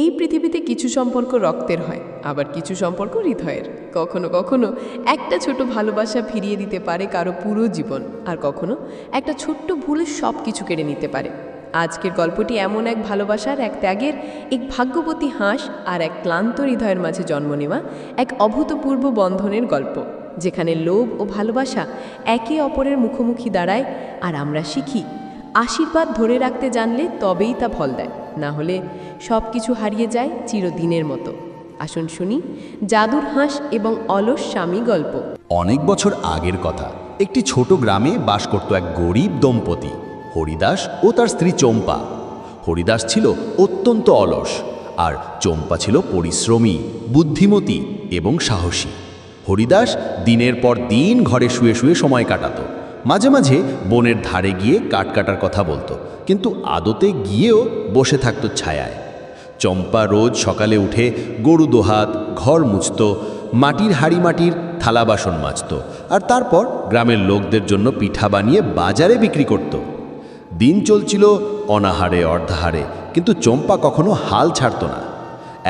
এই পৃথিবীতে কিছু সম্পর্ক রক্তের হয়, আবার কিছু সম্পর্ক হৃদয়ের। কখনো কখনো একটা ছোট ভালোবাসা ফিরিয়ে দিতে পারে কারও পুরো জীবন, আর কখনো একটা ছোট্ট ভুলে সব কিছু কেড়ে নিতে পারে। আজকের গল্পটি এমন এক ভালোবাসার, এক ত্যাগের, এক ভাগ্যবতী হাঁস আর এক ক্লান্ত হৃদয়ের মাঝে জন্ম নেওয়া এক অভূতপূর্ব বন্ধনের গল্প, যেখানে লোভ ও ভালোবাসা একে অপরের মুখোমুখি দাঁড়ায়, আর আমরা শিখি আশীর্বাদ ধরে রাখতে জানলে তবেই তা ফল দেয়। না হলে সব কিছু হারিয়ে যায় চিরদিনের মতো। আসুন শুনি জাদুর হাঁস এবং অলস স্বামী গল্প। অনেক বছর আগের কথা। একটি ছোট গ্রামে বাস করত এক গরিব দম্পতি, হরিদাস ও তার স্ত্রী চম্পা। হরিদাস ছিল অত্যন্ত অলস আর চম্পা ছিল পরিশ্রমী, বুদ্ধিমতী এবং সাহসী। হরিদাস দিনের পর দিন ঘরে শুয়ে শুয়ে সময় কাটাতো। মাঝে মাঝে বনের ধারে গিয়ে কাঠ কাটার কথা বলতো, কিন্তু আদতে গিয়েও বসে থাকতো ছায়ায়। চম্পা রোজ সকালে উঠে গরু দোহাত, ঘর মুছত, মাটির হাড়ি মাটির থালা বাসন মাজত, আর তারপর গ্রামের লোকদের জন্য পিঠা বানিয়ে বাজারে বিক্রি করত। দিন চলছিল অনাহারে অর্ধাহারে, কিন্তু চম্পা কখনো হাল ছাড়ত না।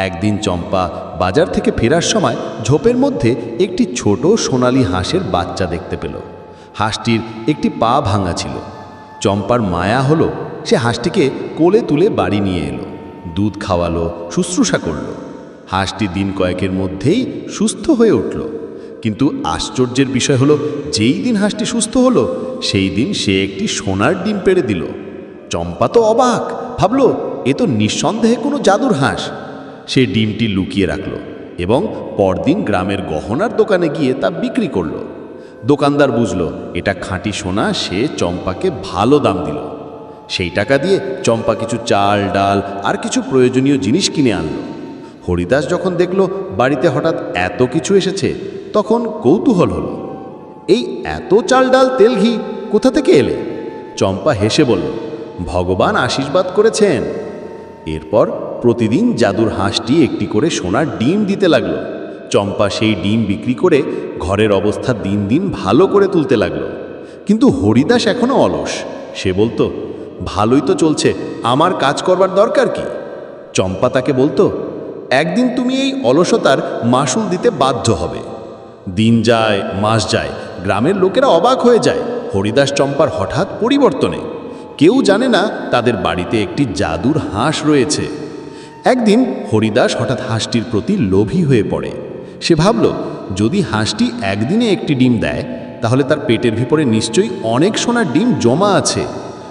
একদিন চম্পা বাজার থেকে ফেরার সময় ঝোপের মধ্যে একটি ছোট সোনালি হাঁসের বাচ্চা দেখতে পেল। হাঁসটির একটি পা ভাঙা ছিল। চম্পার মায়া হলো সে হাঁসটিকে কোলে তুলে বাড়ি নিয়ে এলো, দুধ খাওয়ালো, শুশ্রূষা করল। হাঁসটি দিন কয়েকের মধ্যেই সুস্থ হয়ে উঠল। কিন্তু আশ্চর্যের বিষয় হলো, যেই দিন হাঁসটি সুস্থ হলো, সেই দিন সে একটি সোনার ডিম পেড়ে দিল। চম্পা তো অবাক, ভাবল, এ তো নিঃসন্দেহে কোনো জাদুর হাঁস। সে ডিমটি লুকিয়ে রাখল এবং পরদিন গ্রামের গহনার দোকানে গিয়ে তা বিক্রি করল। দোকানদার বুঝলো, এটা খাঁটি সোনা, সে চম্পাকে ভালো দাম দিল। সেই টাকা দিয়ে চম্পা কিছু চাল, ডাল আর কিছু প্রয়োজনীয় জিনিস কিনে আনলো। হরিদাস যখন দেখল বাড়িতে হঠাৎ এত কিছু এসেছে, তখন কৌতূহল হলো। এই এত চাল, ডাল, তেল, ঘি, কোথা থেকে এলে? চম্পা হেসে বলল, ভগবান আশীর্বাদ করেছেন। এরপর প্রতিদিন জাদুর হাঁসটি একটি করে সোনার ডিম দিতে লাগল। চম্পা সেই ডিম বিক্রি করে ঘরের অবস্থা দিন দিন ভালো করে তুলতে লাগল। কিন্তু হরিদাস এখনও অলস। সে বলতো, ভালোই তো চলছে, আমার কাজ করবার দরকার কি? চম্পা তাকে বলতো, একদিন তুমি এই অলসতার মাসুল দিতে বাধ্য হবে। দিন যায়, মাস যায়, গ্রামের লোকেরা অবাক হয়ে যায়। হরিদাস চম্পার হঠাৎ পরিবর্তনে। কেউ জানে না তাদের বাড়িতে একটি জাদুর হাঁস রয়েছে। একদিন হরিদাস হঠাৎ হাঁসটির প্রতি লোভী হয়ে পড়ে। সে ভাবল, যদি হাঁসটি একদিনে একটি ডিম দেয়, তাহলে তার পেটের ভিতরে নিশ্চয়ই অনেক সোনার ডিম জমা আছে।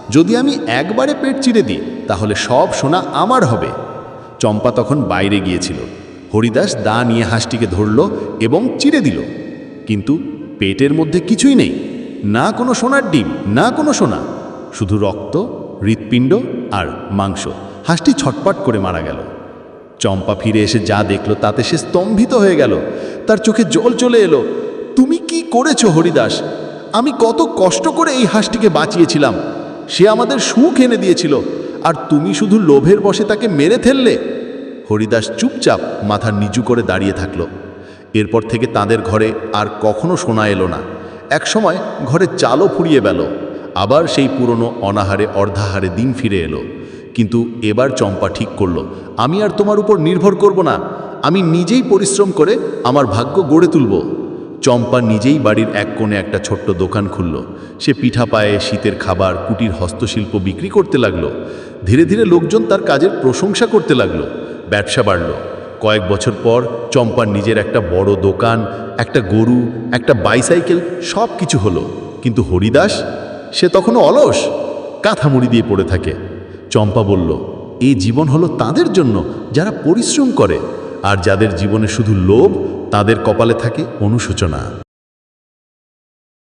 যদি আমি একবারে পেট চিড়ে দিই, তাহলে সব সোনা আমার হবে। চম্পা তখন বাইরে গিয়েছিল। হরিদাস দা নিয়ে হাঁসটিকে ধরল এবং চিড়ে দিল। কিন্তু পেটের মধ্যে কিছুই নেই। না কোনো সোনার ডিম, না কোনো সোনা। শুধু রক্ত, হৃৎপিণ্ড আর মাংস। হাঁসটি ছটপট করে মারা গেল। চম্পা ফিরে এসে যা দেখল তাতে সে স্তম্ভিত হয়ে গেল। তার চোখে জল চলে এলো। তুমি কি করেছ হরিদাস? আমি কত কষ্ট করে এই হাঁসটিকে বাঁচিয়েছিলাম। সে আমাদের সুখ এনে দিয়েছিল। আর তুমি শুধু লোভের বসে তাকে মেরে ফেললে? হরিদাস চুপচাপ মাথা নিচু করে দাঁড়িয়ে থাকল। এরপর থেকে তাদের ঘরে আর কখনো শোনা এলো না। একসময় ঘরে চালও ফুরিয়ে গেল আবার সেই পুরনো অনাহারে অর্ধাহারে দিন ফিরে এলো। কিন্তু এবার চম্পা ঠিক করল, আমি আর তোমার উপর নির্ভর করব না, আমি নিজেই পরিশ্রম করে আমার ভাগ্য গড়ে তুলব। চম্পা নিজেই বাড়ির এক কোণে একটা ছোট্ট দোকান খুলল। সে পিঠা পায়ে শীতের খাবার, কুটির হস্তশিল্প বিক্রি করতে লাগল। ধীরে ধীরে লোকজন তার কাজের প্রশংসা করতে লাগল। ব্যবসা বাড়ল। কয়েক বছর পর চম্পার নিজের একটা বড় দোকান, একটা গরু, একটা বাইসাইকেল সব কিছু হলো। কিন্তু হরিদাস, সে তখনও অলস কাঁথা মুড়ি দিয়ে পড়ে থাকে। চম্পা বলল, এই জীবন হলো তাদের জন্য যারা পরিশ্রম করে, আর যাদের জীবনে শুধু লোভ, তাদের কপালে থাকে অনুশোচনা।